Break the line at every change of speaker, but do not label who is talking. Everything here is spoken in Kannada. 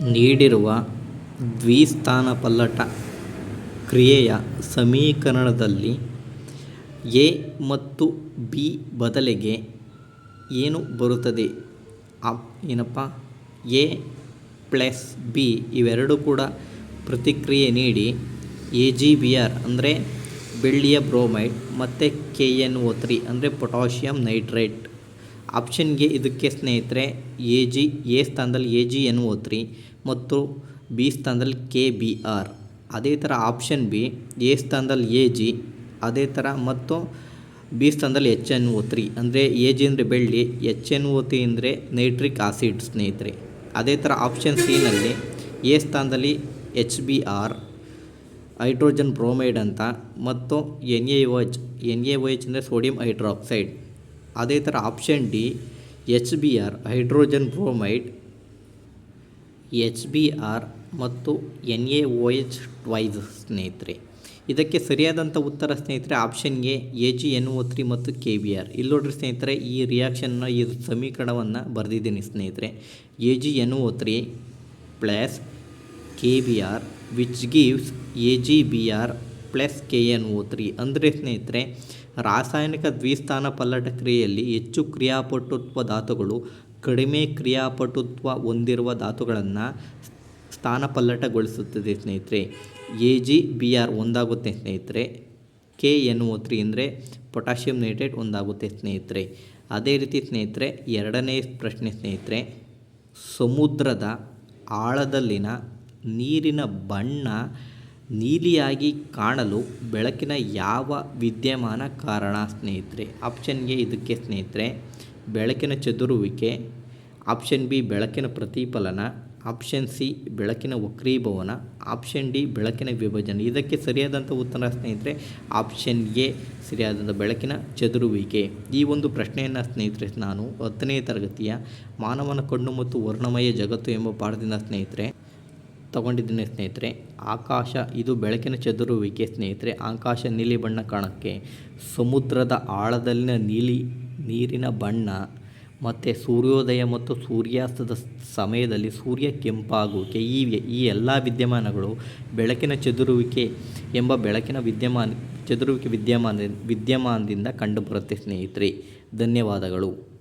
ನೀಡಿರುವ ದ್ವಿಸ್ಥಾನಪಲ್ಲಟ ಕ್ರಿಯೆಯ ಸಮೀಕರಣದಲ್ಲಿ ಎ ಮತ್ತು ಬಿ ಬದಲಿಗೆ ಏನು ಬರುತ್ತದೆ? ಏನಪ್ಪ? ಎ ಪ್ಲಸ್ ಬಿ ಇವೆರಡೂ ಕೂಡ ಪ್ರತಿಕ್ರಿಯೆ ನೀಡಿ ಎ ಜಿ ಬಿ ಆರ್ ಅಂದರೆ ಬೆಳ್ಳಿಯ ಬ್ರೋಮೈಡ್ ಮತ್ತು ಕೆ ಎನ್ ಒ ತ್ರೀ ಅಂದರೆ ಪೊಟ್ಯಾಷಿಯಮ್ ನೈಟ್ರೇಟ್. ಆಪ್ಷನ್ಗೆ ಇದಕ್ಕೆ ಸ್ನೇಹಿತರೆ, ಎ ಜಿ, ಎ ಸ್ಥಾನದಲ್ಲಿ ಎ ಜಿ ಎನ್ ತ್ರೀ ಮತ್ತು ಬಿ ಸ್ಥಾನದಲ್ಲಿ ಕೆ ಬಿ ಆರ್. ಅದೇ ಥರ ಆಪ್ಷನ್ ಬಿ, ಎ ಸ್ಥಾನದಲ್ಲಿ ಎ ಜಿ, ಅದೇ ಥರ ಮತ್ತು ಬಿ ಸ್ಥಾನದಲ್ಲಿ ಎಚ್ ಎನ್ ಓ ತ್ರೀ ಅಂದರೆ ಎ ಜಿ ಅಂದರೆ ಬೆಳ್ಳಿ, ಎಚ್ ಎನ್ ಓ ತ್ರೀ ಅಂದರೆ ನೈಟ್ರಿಕ್ ಆಸಿಡ್ ಸ್ನೇಹಿತರೆ. ಅದೇ ಥರ ಆಪ್ಷನ್ ಸಿನಲ್ಲಿ ಎ ಸ್ಥಾನದಲ್ಲಿ H B R, hydrogen bromide ಅಂತ ಮತ್ತು N A H, N A H ಅಂದರೆ ಸೋಡಿಯಂ ಹೈಡ್ರಾಕ್ಸೈಡ್. ಅದೇ ಥರ option D H B R hydrogen bromide H B R ಮತ್ತು N A O H twice ಸ್ನೇಹಿತರೆ. ಇದಕ್ಕೆ ಸರಿಯಾದಂಥ ಉತ್ತರ ಸ್ನೇಹಿತರೆ option A A G N O three ಮತ್ತು ಕೆ ಬಿ ಆರ್ ಇಲ್ಲಿ ನೋಡ್ರಿ ಸ್ನೇಹಿತರೆ, ಈ ರಿಯಾಕ್ಷನ್ನ ಈ ಸಮೀಕರಣವನ್ನು ಬರೆದಿದ್ದೀನಿ ಸ್ನೇಹಿತರೆ. A G N O three plus K B R which gives A G B R plus K N O three ಅಂದರೆ ಸ್ನೇಹಿತರೆ, ರಾಸಾಯನಿಕ ದ್ವಿಸ್ಥಾನ ಪಲ್ಲಟ ಕ್ರಿಯೆಯಲ್ಲಿ ಹೆಚ್ಚು ಕ್ರಿಯಾಪಟುತ್ವ ಧಾತುಗಳು ಕಡಿಮೆ ಕ್ರಿಯಾಪಟುತ್ವ ಹೊಂದಿರುವ ಧಾತುಗಳನ್ನು ಸ್ಥಾನಪಲ್ಲಟಗೊಳಿಸುತ್ತದೆ ಸ್ನೇಹಿತರೆ. ಎ ಜಿ ಬಿ ಆರ್ ಒಂದಾಗುತ್ತೆ ಸ್ನೇಹಿತರೆ. ಕೆ ಎನ್ ಒ ತ್ರೀ ಅಂದರೆ ಪೊಟ್ಯಾಷಿಯಂ ನೈಟ್ರೇಟ್ ಒಂದಾಗುತ್ತೆ ಸ್ನೇಹಿತರೆ. ಅದೇ ರೀತಿ ಸ್ನೇಹಿತರೆ, ಎರಡನೇ ಪ್ರಶ್ನೆ ಸ್ನೇಹಿತರೆ, ಸಮುದ್ರದ ಆಳದಲ್ಲಿನ ನೀರಿನ ಬಣ್ಣ ನೀಲಿಯಾಗಿ ಕಾಣಲು ಬೆಳಕಿನ ಯಾವ ವಿದ್ಯಮಾನ ಕಾರಣ ಸ್ನೇಹಿತರೆ? ಆಪ್ಷನ್ಗೆ ಇದಕ್ಕೆ ಸ್ನೇಹಿತರೆ, ಬೆಳಕಿನ ಚದುರುವಿಕೆ ಆಪ್ಷನ್ ಬಿ ಬೆಳಕಿನ ಪ್ರತಿಫಲನ ಆಪ್ಷನ್ ಸಿ ಬೆಳಕಿನ ವಕ್ರೀಭವನ ಆಪ್ಷನ್ ಡಿ ಬೆಳಕಿನ ವಿಭಜನೆ. ಇದಕ್ಕೆ ಸರಿಯಾದಂಥ ಉತ್ತರ ಸ್ನೇಹಿತರೆ ಆಪ್ಷನ್ ಎ ಸರಿಯಾದಂಥ ಬೆಳಕಿನ ಚದುರುವಿಕೆ. ಈ ಒಂದು ಪ್ರಶ್ನೆಯನ್ನು ಸ್ನೇಹಿತರೆ, ನಾನು ಹತ್ತನೇ ತರಗತಿಯ ಮಾನವನ ಕಣ್ಣು ಮತ್ತು ವರ್ಣಮಯ ಜಗತ್ತು ಎಂಬ ಪಾಠದಿಂದ ಸ್ನೇಹಿತರೆ ತಗೊಂಡಿದ್ದೀನಿ ಸ್ನೇಹಿತರೆ. ಆಕಾಶ, ಇದು ಬೆಳಕಿನ ಚದುರುವಿಕೆ ಸ್ನೇಹಿತರೆ. ಆಕಾಶ ನೀಲಿ ಬಣ್ಣ ಕಾಣೋಕ್ಕೆ, ಸಮುದ್ರದ ಆಳದಲ್ಲಿನ ನೀಲಿ ನೀರಿನ ಬಣ್ಣ ಮತ್ತು ಸೂರ್ಯೋದಯ ಮತ್ತು ಸೂರ್ಯಾಸ್ತದ ಸಮಯದಲ್ಲಿ ಸೂರ್ಯ ಕೆಂಪಾಗುವಿಕೆ. ಈ ಈ ಎಲ್ಲ ವಿದ್ಯಮಾನಗಳು ಬೆಳಕಿನ ಚದುರುವಿಕೆ ಎಂಬ ಬೆಳಕಿನ ವಿದ್ಯಮಾನ, ಚದುರುವಿಕೆ ವಿದ್ಯಮಾನ, ವಿದ್ಯಮಾನದಿಂದ ಕಂಡುಬರುತ್ತೆ ಸ್ನೇಹಿತರೆ. ಧನ್ಯವಾದಗಳು.